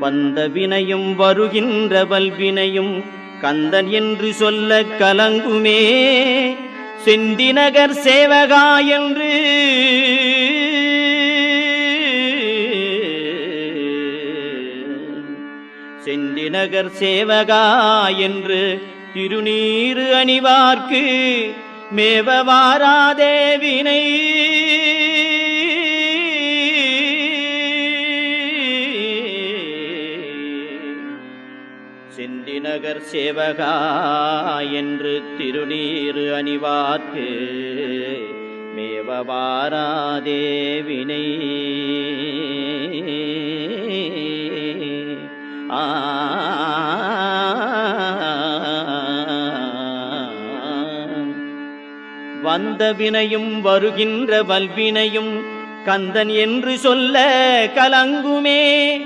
வந்த வினையும் வருகின்ற வல்வினையும் கந்தன் என்று சொல்ல கலங்குமே. செந்திநகர் சேவகா என்று செந்திநகர் சேவகா என்று திருநீரு அணிவார்க்கு மேவவாராதே சிந்திநகர் சேவகா என்று திருநீரு அணிவார்க்கு. மேவவாராதே வினை. ஆ. வந்த வினையும் வருகின்ற வல்வினையும் கந்தன் என்று சொல்ல கலங்குமே.